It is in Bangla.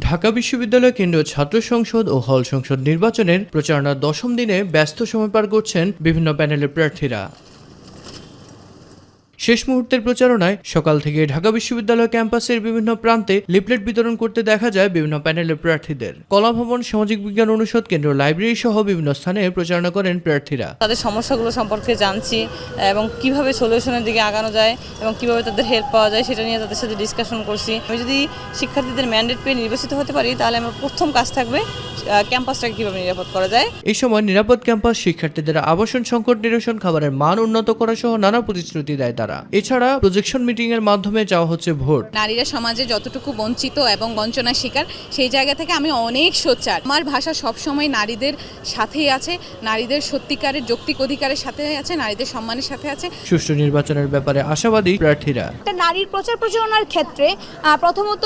ঢাকা বিশ্ববিদ্যালয় কেন্দ্রীয় ছাত্র সংসদ ও হল সংসদ নির্বাচনের প্রচারণার দশম দিনে ব্যস্ত সময় পার করছেন বিভিন্ন প্যানেলের প্রার্থীরা। শেষ মুহূর্তের প্রচারণায় সকাল থেকে ঢাকা বিশ্ববিদ্যালয় ক্যাম্পাসের বিভিন্ন প্রান্তে লিফলেট বিতরণ করতে দেখা যায় বিভিন্ন প্যানেলের প্রার্থীদের। কলা ভবন সামাজিক বিজ্ঞান অনুষদ কেন্দ্র লাইব্রেরি সহ বিভিন্ন স্থানে প্রচারণা করেন প্রার্থীরা। তাদের সমস্যাগুলো সম্পর্কে জানছি এবং কীভাবে সলিউশনের দিকে আগানো যায় এবং কীভাবে তাদের হেল্প পাওয়া যায় সেটা নিয়ে তাদের সাথে ডিসকাশন করছি। আমি যদি শিক্ষার্থীদের ম্যান্ডেট পেয়ে নির্বাচিত হতে পারি, তাহলে আমার প্রথম কাজ থাকবে ক্যাম্পাসটাকে কীভাবে নিরাপদ করা যায়? এই সময় নিরাপদ ক্যাম্পাস শিক্ষার্থীদের আবাসন সংকট নিরসন খাবারের মান উন্নত করা সহ নানা প্রতিশ্রুতি দেয় তারা। এছাড়া প্রজেকশন মিটিং এর মাধ্যমে যাওয়া হচ্ছে ভোট। নারীরা সমাজে যতটুকু বঞ্চিত এবং বঞ্চনার শিকার সেই জায়গা থেকে আমি অনেক সোচ্চার। আমার ভাষা সবসময় নারীদের সাথেই আছে নারীদের সত্যিকারের যৌক্তিক অধিকারের সাথে আছে নারীদের সম্মানের সাথে আছে। সুষ্ঠু নির্বাচনের ব্যাপারে আশাবাদী প্রার্থীরা। একটা নারীর প্রচার প্রচারণার ক্ষেত্রে প্রথমত